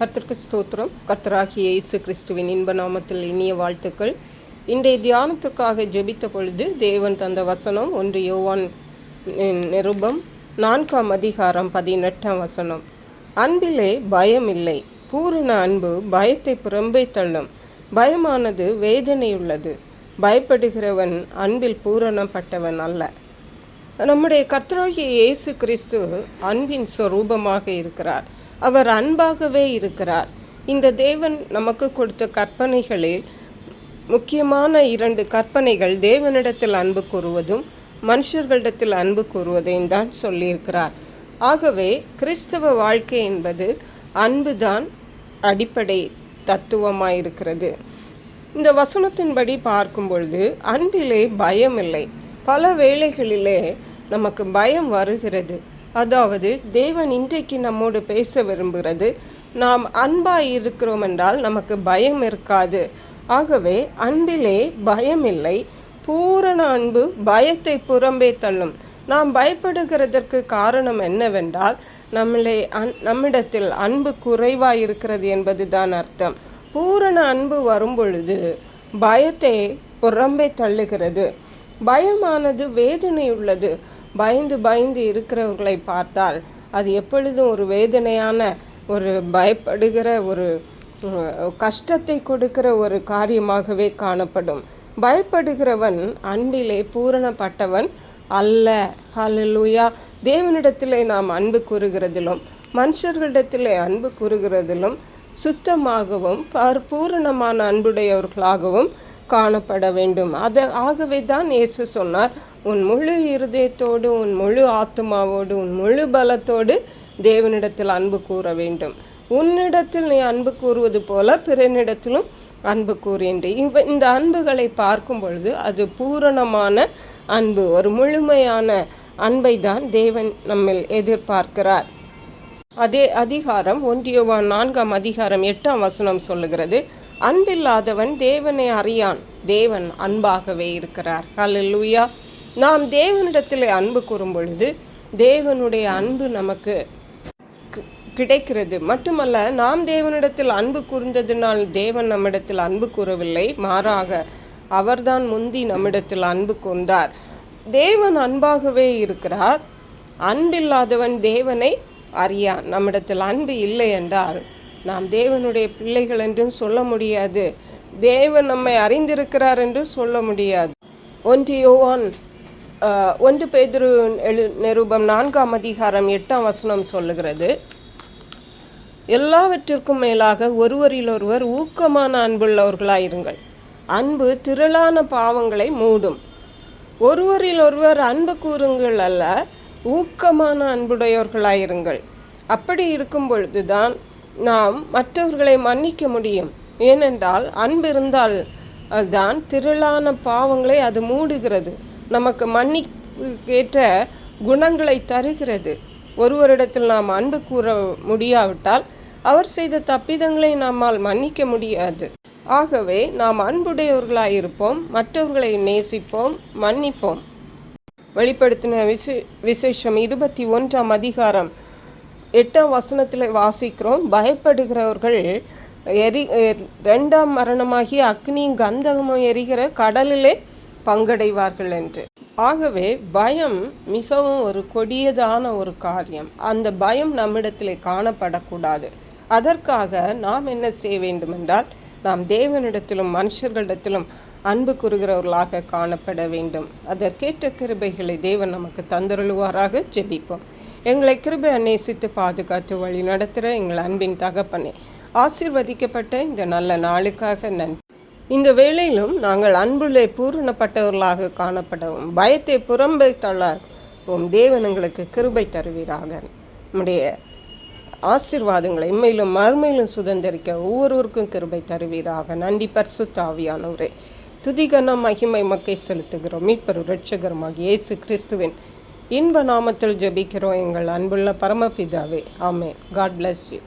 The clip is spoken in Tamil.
கர்த்தருக்கு ஸ்தோத்திரம். கர்த்தராகிய இயேசு கிறிஸ்துவின் இன்ப நாமத்தில் இனிய வாழ்த்துக்கள். இன்றைய தியானத்திற்காக ஜெபித்த பொழுது தேவன் தந்த வசனம் ஒன்று யோவான் நிருபம் நான்காம் அதிகாரம் பதினெட்டாம் வசனம். அன்பிலே பயம் இல்லை பூரண அன்பு பயத்தை புறம்பே தள்ளும். பயமானது வேதனையுள்ளது. பயப்படுகிறவன் அன்பில் பூரணப்பட்டவன் அல்ல. நம்முடைய கர்த்தராகிய இயேசு கிறிஸ்து அன்பின் சொரூபமாக இருக்கிறார். அவர் அன்பாகவே இருக்கிறார். இந்த தேவன் நமக்கு கொடுத்த கற்பனைகளில் முக்கியமான இரண்டு கற்பனைகள் தேவனிடத்தில் அன்பு கூறுவதும் மனுஷர்களிடத்தில் அன்பு கூறுவதையும் தான் சொல்லியிருக்கிறார். ஆகவே கிறிஸ்தவ வாழ்க்கை என்பது அன்புதான் அடிப்படை தத்துவமாயிருக்கிறது. இந்த வசனத்தின்படி பார்க்கும் பொழுது அன்பிலே பயம் இல்லை பல வேளைகளிலே நமக்கு பயம் வருகிறது. அதாவது தேவன் இன்றைக்கு நம்மோடு பேச விரும்புகிறது நாம் அன்பாய் இருக்கிறோம் என்றால் நமக்கு பயம் இருக்காது. ஆகவே அன்பிலே பயம் இல்லை பூரண அன்பு பயத்தை புறம்பே தள்ளும். நாம் பயப்படுகிறதற்கு காரணம் என்னவென்றால் நம்மளே அன் நம்மிடத்தில் அன்பு குறைவாக இருக்கிறது என்பது தான் அர்த்தம். பூரண அன்பு வரும் பொழுது பயத்தை புறம்பே தள்ளுகிறது. பயமானது வேதனை உள்ளது பயந்து பயந்து இருக்கிறவர்களை பார்த்தால் அது எப்பொழுதும் ஒரு வேதனையான ஒரு பயப்படுகிற ஒரு கஷ்டத்தை கொடுக்கிற ஒரு காரியமாகவே காணப்படும். பயப்படுகிறவன் அன்பிலே பூரணப்பட்டவன் அல்ல. ஹalleluya. தேவனிடத்திலே நாம் அன்பு கூறுகிறதிலும் மனுஷர்களிடத்திலே அன்பு கூறுகிறதிலும் சுத்தமாகவும் பரிபூரணமான அன்புடையவர்களாகவும் காணப்பட வேண்டும். அது ஆகவே தான் இயேசு சொன்னார் உன் முழு இருதயத்தோடு உன் முழு ஆத்மாவோடு உன் முழு பலத்தோடு தேவனிடத்தில் அன்பு கூற வேண்டும். உன்னிடத்தில் நீ அன்பு கூறுவது போல பிறனிடத்திலும் அன்பு கூறுகின்றேன் இவ இந்த அன்புகளை பார்க்கும் பொழுது அது பூரணமான அன்பு. ஒரு முழுமையான அன்பை தான் தேவன் நம்மில் எதிர்பார்க்கிறார். அதே அதிகாரம் ஒன்றியவான் நான்காம் அதிகாரம் எட்டாம் வசனம் சொல்லுகிறது. அன்பில்லாதவன் தேவனை அறியான். தேவன் அன்பாகவே இருக்கிறார். ஹalleluya. நாம் தேவனிடத்தில் அன்பு கூறும் பொழுது தேவனுடைய அன்பு நமக்கு கிடைக்கிறது. மட்டுமல்ல நாம் தேவனிடத்தில் அன்பு கூர்ந்ததினால் தேவன் நம்மிடத்தில் அன்பு கூறவில்லை. மாறாக அவர்தான் முந்தி நம்மிடத்தில் அன்பு கொண்டார் தேவன் அன்பாகவே இருக்கிறார். அன்பில்லாதவன் தேவனை அறியான். நம்மிடத்தில் அன்பு இல்லை என்றால் நாம் தேவனுடைய பிள்ளைகள் என்றும் சொல்ல முடியாது. தேவன் நம்மை அறிந்திருக்கிறார் என்று சொல்ல முடியாது. ஒன்று யோவான் ஒன்று பேதுரு எழு நிருபம் நான்காம் அதிகாரம் எட்டாம் வசனம் சொல்லுகிறது. எல்லாவற்றிற்கும் மேலாக ஒருவரில் ஒருவர் ஊக்கமான அன்புள்ளவர்களாயிருங்கள் அன்பு திரளான பாவங்களை மூடும். ஒருவரில் ஒருவர் அன்பு கூறுங்கள் அல்ல ஊக்கமான அன்புடையவர்களாயிருங்கள் அப்படி இருக்கும் பொழுதுதான் நாம் மற்றவர்களை மன்னிக்க முடியும். ஏனென்றால் அன்பு இருந்தால் தான் திரளான பாவங்களை அது மூடுகிறது. நமக்கு மன்னிக்கேற்ற குணங்களை தருகிறது. ஒருவரிடத்தில் நாம் அன்பு கூற முடியாவிட்டால் அவர் செய்த தப்பிதங்களை நம்மால் மன்னிக்க முடியாது. ஆகவே நாம் அன்புடையவர்களாயிருப்போம் மற்றவர்களை நேசிப்போம் மன்னிப்போம். வெளிப்படுத்தின விசே விசேஷம் இருபத்தி ஒன்றாம் அதிகாரம் எட்டாம் வசனத்தில் வாசிக்கிறோம். பயப்படுகிறவர்கள் எரி ரெண்டாம் மரணமாகி அக்னியும் கந்தகமும் எரிகிற கடலிலே பங்கடைவார்கள் என்று. ஆகவே பயம் மிகவும் ஒரு கொடியதான ஒரு காரியம். அந்த பயம் நம்மிடத்திலே காணப்படக்கூடாது. அதற்காக நாம் என்ன செய்ய வேண்டுமென்றால் நாம் தேவனிடத்திலும் மனுஷர்களிடத்திலும் அன்பு கூறுகிறவர்களாக காணப்பட வேண்டும். அதற்கேற்ற கிருபைகளை தேவன் நமக்கு தந்தருளுவாராக. ஜெபிப்போம். எங்களை கிருபை நேசித்து பாதுகாத்து வழி நடத்துகிற எங்கள் அன்பின் தகப்பனே ஆசிர்வதிக்கப்பட்ட இந்த நல்ல நாளுக்காக நன்றி. இந்த வேளையிலும் நாங்கள் அன்புள்ளே பூரணப்பட்டவர்களாக காணப்படவும் பயத்தை புறம்பை உம் தேவன் எங்களுக்கு கிருபை தருவீராக. நம்முடைய ஆசீர்வாதங்களை இம்மையிலும் மறுமையிலும் சுதந்திரிக்க ஒவ்வொருவருக்கும் கிருபை தருவீராக. நன்றி பரிசுத்த தாவியானவரே துதிகன மகிமை மக்கை செலுத்துகிறோம். மீட்பரு ரட்சகரமாக இயேசு கிறிஸ்துவின் இன்ப நாமத்தில் ஜெபிக்கிறோம். எங்கள் அன்புள்ள பரமபிதாவே. ஆமே காட் பிளஸ் யூ